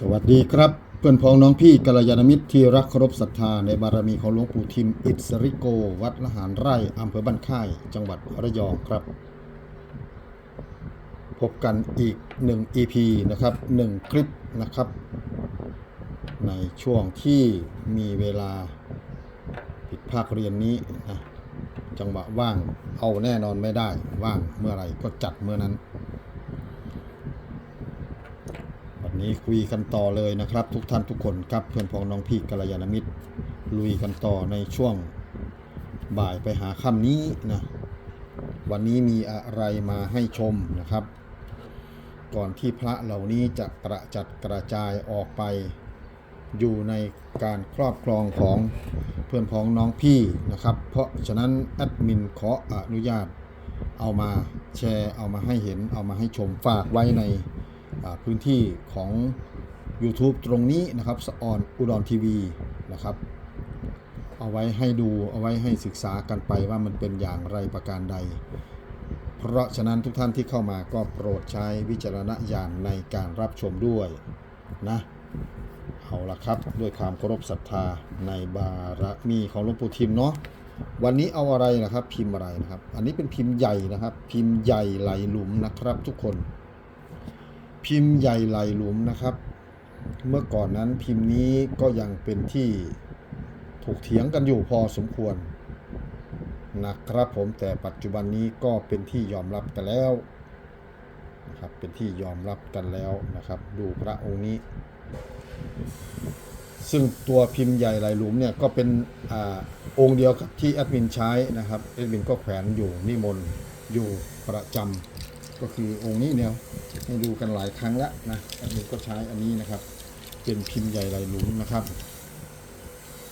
สวัสดีครับ เพื่อนพ้องน้องพี่กัลยาณมิตรที่รักเคารพศรัทธาในบารมีของหลวงปู่ทิม อิสริโก วัดละหารไร่อำเภอบ้านค่าย จังหวัดระยองครับ พบกันอีกหนึ่ง EP นะครับหนึ่งคลิปนะครับ ในช่วงที่มีเวลาผิดภาคเรียนนี้นะจังหวะว่างเอาแน่นอนไม่ได้ ว่างเมื่อไรก็จัดเมื่อนั้น วั นี้คุยกันต่อเลยนะครับ ทุกท่านทุกคนครับเพื่อนพ้องน้องพี่กัลยาณมิตร ลุยกันต่อในช่วงบ่ายไปหาค่ำนี้นะวันนี้มีอะไรมาให้ชมนะครับ ก่อนที่พระเหล่านี้จะกระจัดกระจายออกไป อยู่ในการครอบครองของเพื่อนพ้องน้องพี่นะครับ เพราะฉะนั้นแอดมินขออนุญาตเอามาแชร์เอามาให้เห็นเอามาให้ชมฝากไว้ใน พื้นที่ของ YouTube ตรงนี้นะครับสออนอุดรทีวีนะครับ เอาไว้ให้ดูเอาไว้ให้ศึกษากันไปว่ามันเป็นอย่างไรประการใด เพราะฉะนั้นทุกท่านที่เข้ามาก็โปรดใช้วิจารณญาณในการรับชมด้วยนะเอาละครับ ด้วยความเคารพศรัทธาในบารมีของหลวงปู่ทิมเนาะวันนี้เอาอะไรนะครับ พิมพ์อะไรนะครับ อันนี้เป็นพิมพ์ใหญ่นะครับ พิมพ์ใหญ่ไหลหลุมนะครับทุกคน พิมพ์ใหญ่ไหลหลุมนะครับ เมื่อก่อนนั้นพิมพ์นี้ก็ยังเป็นที่ถูกเถียงกันอยู่พอสมควรนะครับผมแต่ปัจจุบันนี้ก็เป็นที่ยอมรับกันแล้วนะครับเป็นที่ยอมรับกันแล้วนะครับ ดูพระองค์นี้ ซึ่งตัวพิมพ์ใหญ่ไหลหลุมเนี่ยก็เป็นอองค์เดียวกับที่แอดมินใช้นะครับแอดมินก็แขวนอยู่นิมนต์อยู่ประจำ ก็คือองค์นี้เนี่ยให้ดูกันหลายครั้งแล้วนะแอดมินก็ใช้อันนี้นะครับ เป็นพิมพ์ใหญ่ไหลหลุมนะครับ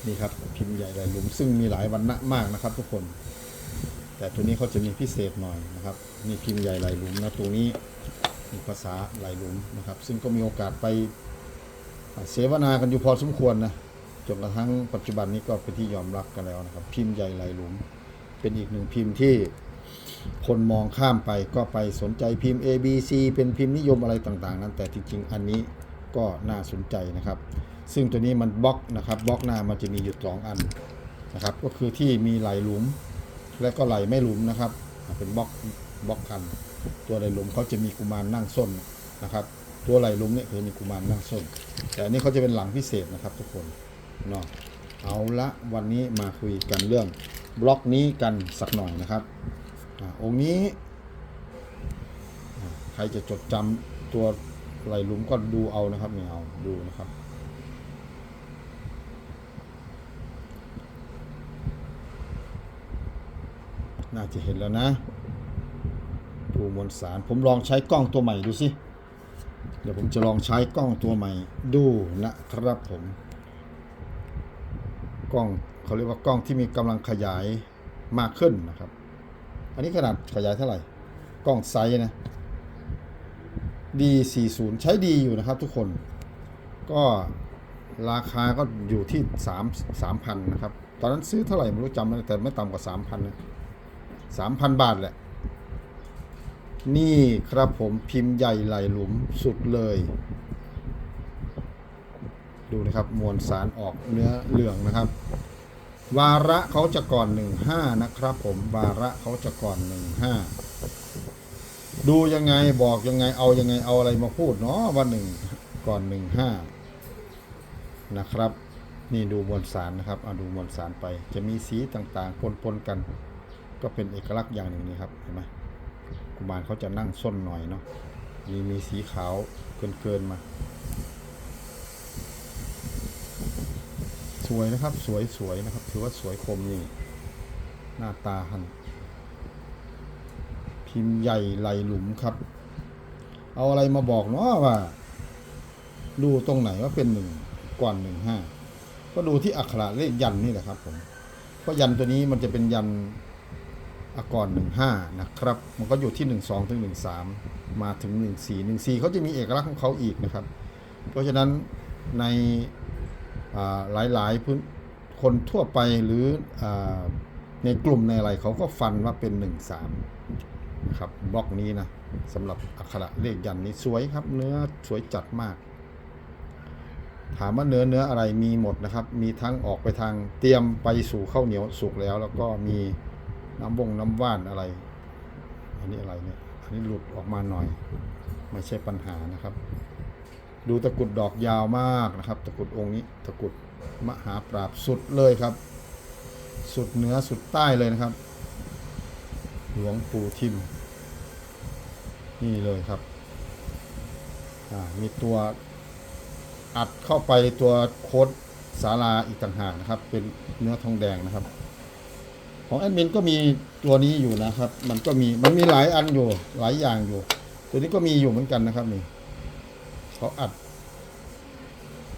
นี่ครับพิมพ์ใหญ่ไหลหลุม ซึ่งมีหลายวันณะมากนะครับ ทุกคน แต่ตัวนี้เขาจะมีพิเศษหน่อยนะครับนี่พิมพ์ใหญ่ไหลหลุมนะตัวนี้มีภาษาไหลหลุมนะครับ ซึ่งก็มีโอกาสไปเสวนากันอยู่พอสมควรนะจนกระทั่งปัจจุบันนี้ก็เป็นที่ยอมรับกันแล้วนะครับ พิมพ์ใหญ่ไหลหลุม เป็นอีกหนึ่งพิมพ์ที่ คนมองข้ามไปก็ไปสนใจพิมพ์ A B C เป็นพิมพ์นิยมอะไรต่างๆ นั้น แต่จริงๆ อันนี้ก็น่าสนใจนะครับ ซึ่งตัวนี้มันบล็อกนะครับบล็อกหน้ามันจะมีอยู่สองอันนะครับ ก็คือที่มีไหลหลุม และก็ไหลไม่หลุมนะครับ เป็นบล็อกบล็อกกัน ตัวไหลหลุมเขาจะมีกุมารนั่งส้นนะครับ ตัวไหลหลุมเนี่ยคือมีกุมารนั่งส้น แต่อันนี้เขาจะเป็นหลังพิเศษนะครับทุกคนเนาะเอาละวันนี้มาคุยกันเรื่องบล็อกนี้กันสักหน่อยนะครับ องค์นี้ ใครจะจดจำตัวไหลหลุมก็ดูเอานะครับไม่เอาดูนะครับ น่าจะเห็นแล้วนะดูมวลสาร ผมลองใช้กล้องตัวใหม่ดูสิ เดี๋ยวผมจะลองใช้กล้องตัวใหม่ดูนะครับผมกล้องเขาเรียกว่ากล้องที่มีกำลังขยายมากขึ้นนะครับ อันนี้ขนาดขยายเท่าไหร่ กล้องไซส์นะ D40 ใช้ดีอยู่นะครับทุกคน ก็ราคาก็อยู่ที่3 3,000นะครับ ตอนนั้นซื้อเท่าไหร่ไม่รู้จำไม่แต่ไม่ต่ำกว่า 3,000นะ3,000 บาทแหละ นี่ครับผมพิมพ์ใหญ่ไหลหลุมสุดเลย ดูนะครับมวลสารออกเนื้อเหลืองนะครับ วาระเขาจะก่อน15นะครับผมวาระเขาจะก่อน15ดูยังไงบอกยังไงเอายังไงเอาอะไรมาพูดเนาะว่าหนึ่งก่อน15นะครับ นี่ดูมวลสารนะครับเอาดูมวลสารไป จะมีสีต่างๆปนๆกัน ก็เป็นเอกลักษณ์อย่างหนึ่งนี่ครับเห็นไหมกุมารเขาจะนั่งส้นหน่อยเนาะมีมีสีขาวเกินเกินๆมา สวยนะครับ สวยสวยนะครับ ถือว่าสวยคมนี่ หน้าตาหัน พิมพ์ใหญ่ไหลหลุมครับ เอาอะไรมาบอกเนาะว่า ดูตรงไหนว่าเป็นหนึ่งก่อนหนึ่งห้าก็ดูที่อักขระเลขยันนี่แหละครับผม เพราะยันตัวนี้มันจะเป็นยันอากร15นะครับ มันก็อยู่ที่12ถึง13มมาถึง14 14เขาจะมีเอกลักษณ์ของเขาอีกนะครับ เพราะฉะนั้นใน หลายๆพื้นคนทั่วไปหรืออในกลุ่มในอะไรเขาก็ฟันว่าเป็น 13นะครับบล็อกนี้นะสำหรับอักขระเลขยันนี้สวยครับ เนื้อสวยจัดมาก ถามว่าเนื้อเนื้ออะไรมีหมดนะครับ มีทั้งออกไปทางเตรียมไปสู่ข้าวเหนียวสุกแล้ว แล้วก็มีน้ำวงน้ำว่านอะไร อันนี้อะไรเนี่ยอันนี้หลุดออกมาหน่อย ไม่ใช่ปัญหานะครับ ดูตะกุดดอกยาวมากนะครับ ตะกุดองค์นี้ตะกุดมหาปราบสุดเลยครับ สุดเหนือสุดใต้เลยนะครับ หลวงปู่ทิม นี่เลยครับมีตัวอัดเข้าไปตัวโค้ดสาราอีกต่างหากนะครับ เป็นเนื้อทองแดงนะครับ ของแอดมินก็มีตัวนี้อยู่นะครับ มันก็มีมันมีหลายอันอยู่หลายอย่างอยู่ ตัวนี้ก็มีอยู่เหมือนกันนะครับนี่ เขาอัด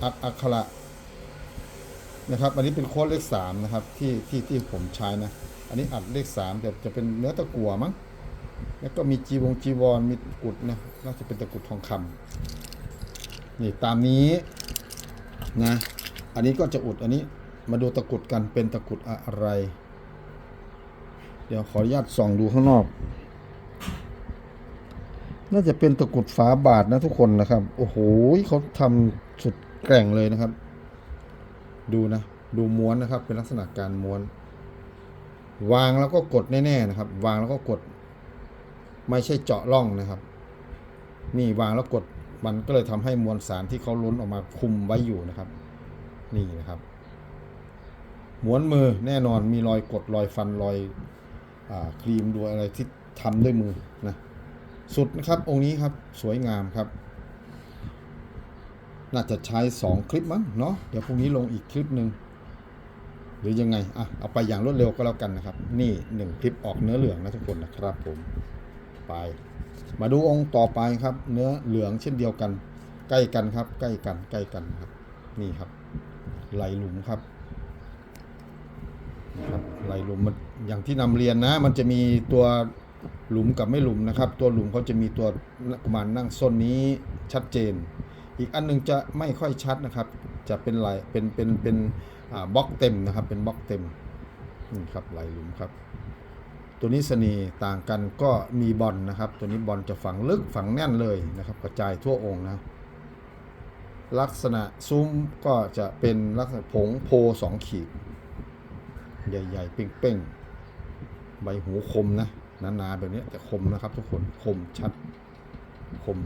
อัดอักขระนะครับ อันนี้เป็นโค้ดเลขสามนะครับ ที่ที่ที่ผมใช้นะ อันนี้อัดเลขสามแต่จะเป็นเนื้อตะกั่วมั้ง แล้วก็มีจีวงจีวรมีตะกุดนะน่าจะเป็นตะกุดทองคำนี่ตามนี้นะ อันนี้ก็จะอุดอันนี้มาดูตะกุดกันเป็นตะกุดอะไร เดี๋ยวขออนุญาตส่องดูข้างนอก น่าจะเป็นตะกุดฝาบาทนะทุกคนนะครับ โอ้โหเขาทำสุดแกร่งเลยนะครับ ดูนะ ดูม้วนนะครับ เป็นลักษณะการม้วน วางแล้วก็กดแน่ๆนะครับ วางแล้วก็กด ไม่ใช่เจาะร่องนะครับ นี่วางแล้วกดมันก็เลยทำให้มวลสารที่เขาล้นออกมาคุมไว้อยู่นะครับ นี่นะครับม้วนมือแน่นอนมีรอยกดรอยฟันรอยอครีมด้วยอะไรที่ทำด้วยมือนะ สุดนะครับองค์นี้ครับสวยงามครับ น่าจะใช้ 2 คลิปมั้งเนาะเดี๋ยวพรุ่งนี้ลงอีกคลิปหนึ่งหรือยังไงอะเอาไปอย่างรวดเร็วก็แล้วกันนะครับ นี่หนึ่งคลิปออกเนื้อเหลืองนะทุกคนนะครับผมไป มาดูองค์ต่อไปครับ เนื้อเหลืองเช่นเดียวกัน ใกล้กันครับ ใกล้กันใกล้กันครับ นี่ครับไหลหลุมครับนะครับไหลหลุมมันอย่างที่นำเรียนนะ มันจะมีตัว หลุมกับไม่หลุมนะครับ ตัวหลุมเขาจะมีตัวกุมารนั่งส้นนี้ชัดเจน อีกอันหนึงจะไม่ค่อยชัดนะครับ จะเป็นไหลเป็นเป็นเป็นบล็อกเต็มนะครับ เป็นบล็อกเต็มนี่ครับไหลหลุมครับ ตัวนี้สนีต่างกันก็มีบอลนะครับ ตัวนี้บอลจะฝังลึกฝังแน่นเลยนะครับ กระจายทั่วองค์นะลักษณะซุ้มก็จะเป็นลักษณะผงโพสองขีด ใหญ่ๆ เป้งๆ ใบหูคมนะ หนาๆแบบนี้แต่คมนะครับ ทุกคนคมชัดคม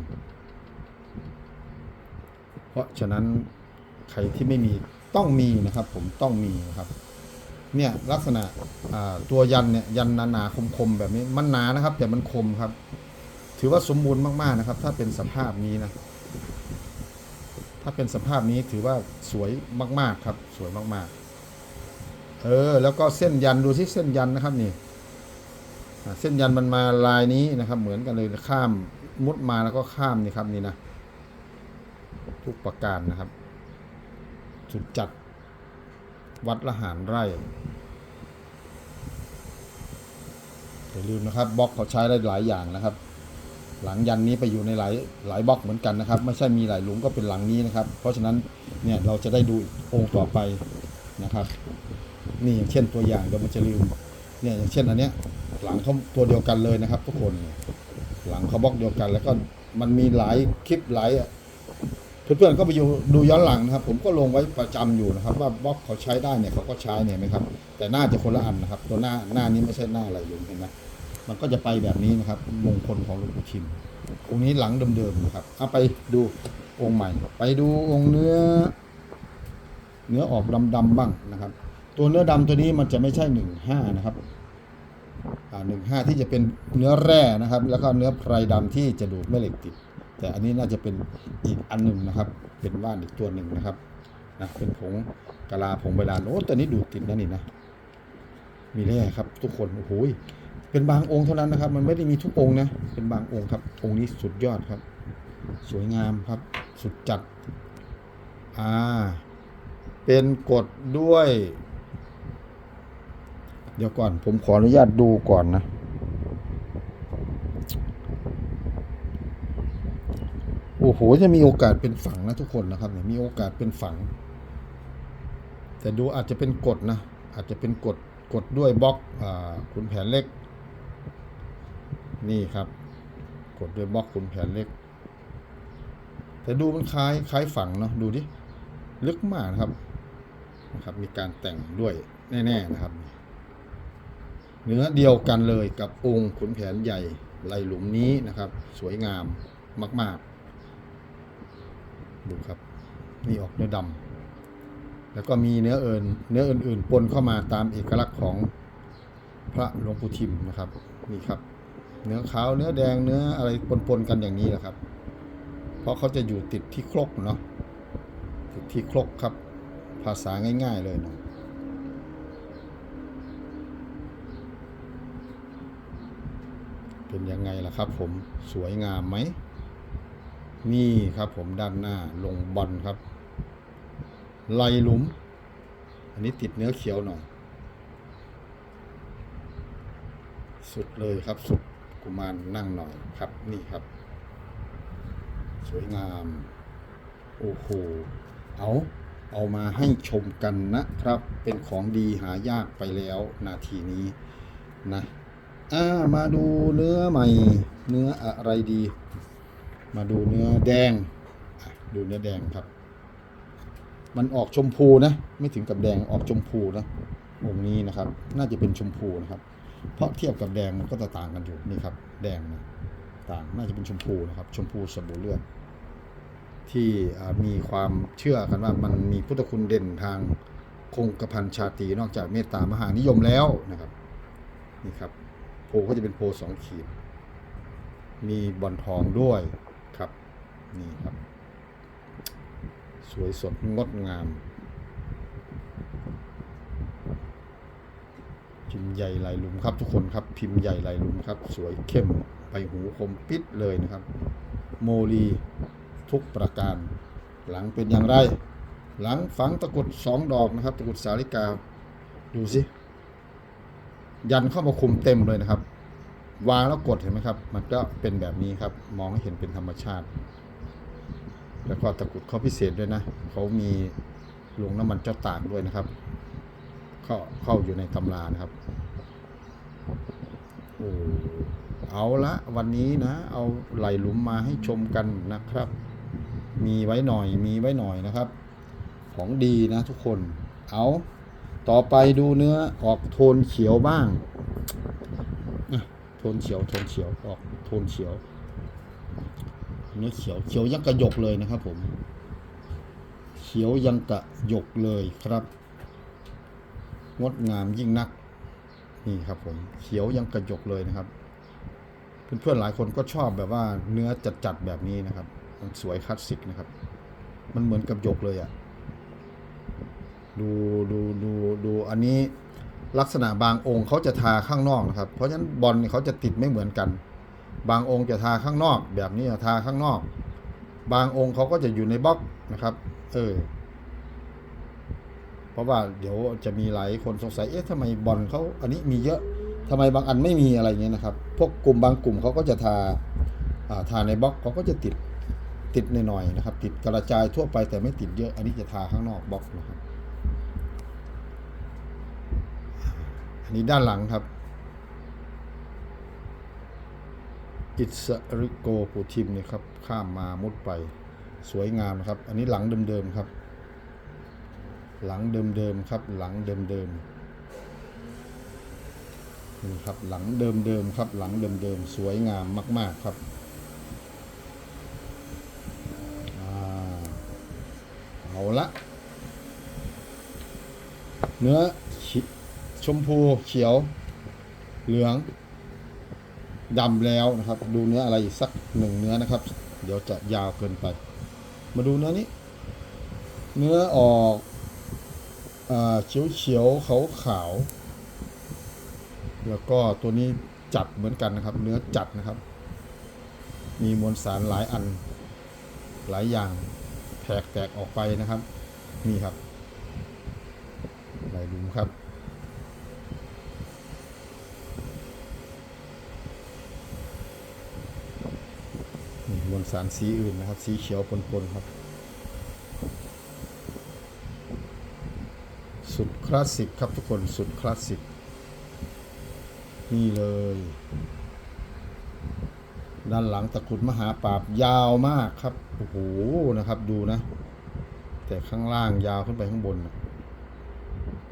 เพราะฉะนั้นใครที่ไม่มีต้องมีนะครับ ผมต้องมีนะครับเนี่ยลักษณะตัวยันเนี่ยยันหนาๆคมๆแบบนี้มันหนานะครับ แต่มันคมครับ ถือว่าสมบูรณ์มากๆนะครับ ถ้าเป็นสภาพนี้นะถ้าเป็นสภาพนี้ถือว่าสวยมากๆครับ สวยมากๆ เออ แล้วก็เส้นยันดูที่เส้นยันนะครับนี่ เส้นยันมันมาลายนี้นะครับ เหมือนกันเลยข้ามมุดมาแล้วก็ข้ามนี่ครับนี่นะ ทุกประการนะครับ สุดจัดวัดละหารไร่อย่าลืมนะครับบล็อกเขาใช้ได้หลายอย่างนะครับ หลังยันนี้ไปอยู่ในหลายหลายบล็อกเหมือนกันนะครับ ไม่ใช่มีหลายหลุมก็เป็นหลังนี้นะครับ เพราะฉะนั้นเนี่ยเราจะได้ดูองค์ต่อไปนะครับ นี่อย่างเช่นตัวอย่างเดี๋ยวมันจะลืมเนี่ยอย่างเช่นอันเนี้ย หลังเขาตัวเดียวกันเลยนะครับ ทุกคน หลังเขาบล็อกเดียวกัน แล้วก็มันมีหลายคลิปหลายเพื่อนๆก็ไปดูดูย้อนหลังนะครับ ผมก็ลงไว้ประจำอยู่นะครับ ว่าบล็อกเขาใช้ได้เนี่ยเขาก็ใช้เนี่ยไหมครับ แต่หน้าจะคนละอันนะครับ ตัวหน้าหน้านี้ไม่ใช่หน้าอะไรลุงเห็นไหมมันก็จะไปแบบนี้นะครับมงคลของหลวงปู่ชิมองค์นี้หลังเดิมๆนะครับเอาไปดูองค์ใหม่ ไปดูองค์เนื้อ เนื้อออกดำๆบ้างนะครับ ตัวเนื้อดำตัวนี้มันจะไม่ใช่หนึ่งห้านะครับ หนึ่งห้าที่จะเป็นเนื้อแร่นะครับ แล้วก็เนื้อไพรดำที่จะดูดแม่เหล็กติด แต่อันนี้น่าจะเป็นอีกอันหนึ่งนะครับ เป็นว่านอีกตัวหนึ่งนะครับนะเป็นผงกะลาผงใบลานโอ้ตัวนี้ดูดติดนะนี่นะมีแร่ครับ ทุกคนโอ้โหยเป็นบางองค์เท่านั้นนะครับ มันไม่ได้มีทุกองค์นะเป็นบางองค์ครับ องค์นี้สุดยอดครับ สวยงามครับ สุดจัดอ่าเป็นกดด้วย เดี๋ยวก่อนผมขออนุญาตดูก่อนนะ โอ้โห จะมีโอกาสเป็นฝังนะทุกคนนะครับเนี่ยมีโอกาสเป็นฝัง แต่ดูอาจจะเป็นกฎนะ อาจจะเป็นกฎกฎด้วยบล็อกอ่าขุนแผนเล็ก นี่ครับ กดด้วยบล็อกขุนแผนเล็ก แต่ดูมันคล้ายคล้ายฝังเนาะดูดิลึกมากนะครับนะครับ มีการแต่งด้วยแน่ ๆ นะครับ เนื้อเดียวกันเลยกับองค์ขุนแผนใหญ่ไหลหลุมนี้นะครับ สวยงามมาก ๆ ดูครับ นี่ออกเนื้อดำแล้วก็มีเนื้อเอินเนื้ออื่นๆปนเข้ามาตามเอกลักษณ์ของพระหลวงปู่ทิมนะครับนี่ครับ เนื้อขาวเนื้อแดงเนื้ออะไรปนๆกันอย่างนี้แหละครับ เพราะเขาจะอยู่ติดที่ครกเนาะติดที่ครกครับ ภาษาง่าย ๆ เลยเนาะ เป็นยังไงล่ะครับผมสวยงามไหม นี่ครับผมด้านหน้าลงบอลครับไหลหลุม อันนี้ติดเนื้อเขียวหน่อย สุดเลยครับสุดกุมารนั่งหน่อยครับนี่ครับ สวยงาม โอ้โหเอาเอามาให้ชมกันนะครับ เป็นของดีหายากไปแล้วนาทีนี้นะ อ่ามาดูเนื้อใหม่ เนื้ออะไรดี มาดูเนื้อแดง ดูเนื้อแดงครับ มันออกชมพูนะ ไม่ถึงกับแดงออกชมพูนะองค์นี้นะครับ น่าจะเป็นชมพูนะครับ เพราะเทียบกับแดงมันก็จะต่างกันอยู่นี่ครับ แดงนะต่างน่าจะเป็นชมพูนะครับ ชมพูสบู่เลือดที่มีความเชื่อกันว่ามันมีพุทธคุณเด่นทางคงกระพันชาตรีนอกจากเมตตามหานิยมแล้วนะครับนี่ครับ โพก็จะเป็นโพสองขีด มีบอลทองด้วยครับนี่ครับ สวยสดงดงามพิมพ์ใหญ่ลายลุมครับทุกคนครับพิมพ์ใหญ่ลายลุมครับ สวยเข้มไปหูคมปิดเลยนะครับ โมลีทุกประการ หลังเป็นอย่างไร หลังฝังตะกุดสองดอกนะครับ ตะกุดสาลิกา ดูสิ ยันเข้ามาคุมเต็มเลยนะครับ วางแล้วกดเห็นไหมครับ มันก็เป็นแบบนี้ครับ มองให้เห็นเป็นธรรมชาติ แล้วก็ตะกุดเขาพิเศษด้วยนะเขามีลงน้ำมันเจ้าต่ากด้วยนะครับ เข้าเข้าอยู่ในตำรานะครับโอ้เอาละวันนี้นะ เอาไหลหลุมมาให้ชมกันนะครับ มีไว้หน่อยมีไว้หน่อยนะครับ ของดีนะทุกคนเอา ต่อไปดูเนื้อออกโทนเขียวบ้างโทนเขียวโทนเขียวออกโทนเขียว เนื้อเขียวเขียวยังกระยกเลยนะครับผม เขียวยังกระยกเลยครับ งดงามยิ่งนัก นี่ครับผมเขียวยังกระยกเลยนะครับ เพื่อนๆหลายคนก็ชอบแบบว่าเนื้อจัดๆแบบนี้นะครับ มันสวยคลาสสิกนะครับ มันเหมือนกับยกเลยอะ่ะ ดูดูดูดูอันนี้ลักษณะบางองค์เขาจะทาข้างนอกนะครับ เพราะฉะนั้นบอลเขาจะติดไม่เหมือนกัน บางองค์จะทาข้างนอกแบบนี้ทาข้างนอก บางองค์เขาก็จะอยู่ในบล็อกนะครับ เออ เพราะว่าเดี๋ยวจะมีหลายคนสงสัย เอ๊ะทำไมบอลเขาอันนี้มีเยอะทำไมบางอันไม่มีอะไรเงี้ยนะครับ พวกกลุ่มบางกลุ่มเขาก็จะทาอ่าทาในบล็อกเขาก็จะติดติดหน่อยๆนะครับ ติดกระจายทั่วไปแต่ไม่ติดเยอะ อันนี้จะทาข้างนอกบล็อกนะครับ อันนี้ด้านหลังครับ อิสริโกปูทิมเนี่ยครับ ข้ามมามุดไปสวยงามครับ อันนี้หลังเดิมๆครับ หลังเดิมๆครับ หลังเดิมๆนี่ครับหลังเดิมๆครับ หลังเดิมๆสวยงามมาก ๆครับเอาละเนื้อ ชมพูเขียว เหลืองดำแล้วนะครับ ดูเนื้ออะไรอีกสักหนึ่งเนื้อนะครับ เดี๋ยวจะยาวเกินไป มาดูเนื้อนี้ เนื้อออกเขียวเขียวขาวขาวๆแล้วก็ตัวนี้จัดเหมือนกันนะครับ เนื้อจัดนะครับ มีมวลสารหลายอันหลายอย่างแตกแตกออกไปนะครับ นี่ครับลายหลุมครับ นี่มวล สารสีอื่นนะครับ สีเขียวปนๆครับ สุดคลาสสิกครับทุกคนสุดคลาสสิก นี่เลย ด้านหลังตะกุดมหาปราบยาวมากครับ โอ้โหนะครับดูนะ แต่ข้างล่างยาวขึ้นไปข้างบน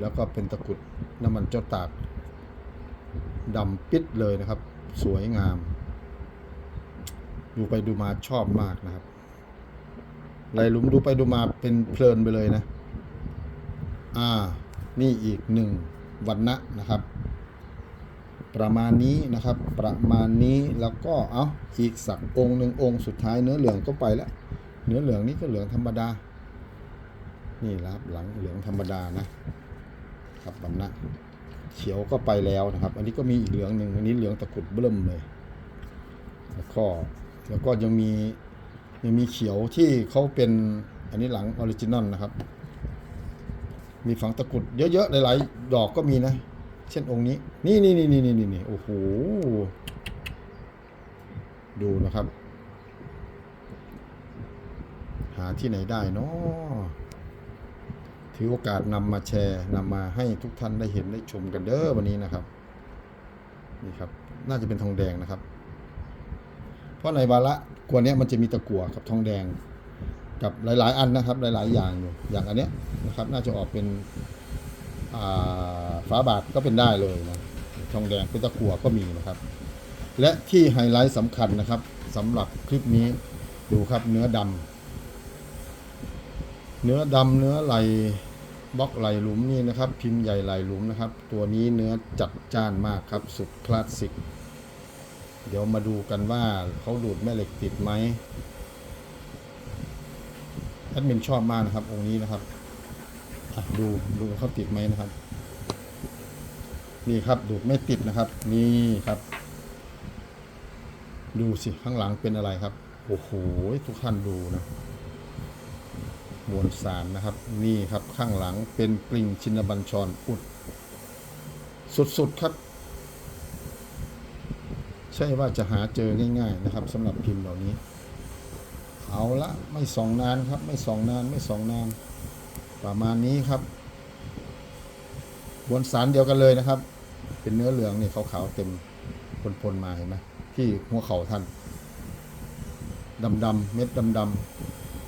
แล้วก็เป็นตะกุดน้ำมันเจ้าตากดำปิดเลยนะครับ สวยงาม ดูไปดูมาชอบมากนะครับไหลหลุมดูไปดูมาเป็นเพลินไปเลยนะ อ่า นี่อีกหนึ่งวันนะนะครับ ประมาณนี้นะครับ ประมาณนี้แล้วก็เอาอีกสักองค์หนึ่งองค์สุดท้ายเนื้อเหลืองก็ไปแล้ว เนื้อเหลืองนี่ก็เหลืองธรรมดา นี่ละครับหลังเหลืองธรรมดานะครับวันนะเขียวก็ไปแล้วนะครับ อันนี้ก็มีอีกเหลืองหนึ่งอันนี้เหลืองตะกุดเบิ่มเลย แล้วก็ แล้วก็ยังมียังมีเขียวที่เขาเป็นอันนี้หลังออริจินอลนะครับ มีฝังตะกุดเยอะๆ หลายๆ ดอกก็มีนะ เช่นองค์นี้ นี่นี่นี่นี่นี่นี่โอ้โห ดูนะครับ หาที่ไหนได้เนาะถือโอกาสนำมาแชร์นำมาให้ทุกท่านได้เห็นได้ชมกันเด้อวันนี้นะครับ นี่ครับ น่าจะเป็นทองแดงนะครับ ราะในวาระกวนนี้มันจะมีตะกั่วกับทองแดง กับหลาย ๆ อันนะครับ หลาย ๆ อย่างอยู่อย่างอันเนี้ยนะครับ น่าจะออกเป็นอ่าฝาบาทก็เป็นได้เลยนะทองแดงเป็นตะกั่วก็มีนะครับ และที่ไฮไลท์สำคัญนะครับสำหรับคลิปนี้ดูครับเนื้อดำเนื้อดำเนื้อไหลบล็อกไหลหลุมนี่นะครับ พิมพ์ใหญ่ไหลหลุมนะครับ ตัวนี้เนื้อจัดจ้านมากครับ สุดคลาสสิก เดี๋ยวมาดูกันว่าเขาดูดแม่เหล็กติดไหมแอดมินชอบมากนะครับ องค์นี้นะครับดูดูเขาติดไหมนะครับ นี่ครับดูดไม่ติดนะครับ นี่ครับ ดูสิข้างหลังเป็นอะไรครับโอ้โหทุกท่านดูนะมวลสารนะครับ นี่ครับข้างหลังเป็นปลิงชินบัญชรอุด สุดๆครับ ใช่ว่าจะหาเจอง่าย ๆ นะครับสำหรับพิมพ์เหล่านี้ เอาละไม่ส่องนานครับ ไม่ส่องนานไม่ส่องนาน ประมาณนี้ครับมวลสารเดียวกันเลยนะครับ เป็นเนื้อเหลืองนี่ขาวๆเต็มปนๆมาเห็นไหมที่หัวเข่าท่านดำๆเม็ดดำ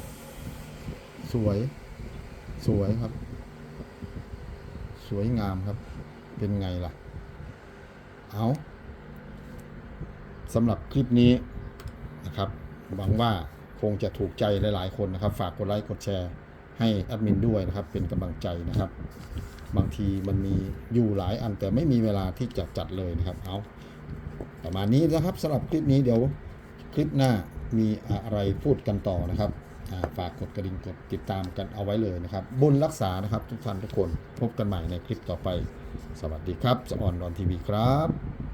ๆสวยสวยครับ สวยงามครับ เป็นไงล่ะ เอา สำหรับคลิปนี้นะครับหวังว่าคงจะถูกใจหลาย ๆ คนนะครับ ฝากกดไลค์กดแชร์ให้แอดมินด้วยนะครับ เป็นกำลังใจนะครับ บางทีมันมีอยู่หลายอันแต่ไม่มีเวลาที่จะจัดเลยนะครับ เอาประมาณนี้นะครับสำหรับคลิปนี้เดี๋ยวคลิปหน้ามีอะไรพูดกันต่อนะครับฝากกดกระดิ่งกดติดตามกันเอาไว้เลยนะครับ บุญรักษานะครับทุกท่านทุกคนพบกันใหม่ในคลิปต่อไป สวัสดีครับสออนดอนทีวีครับ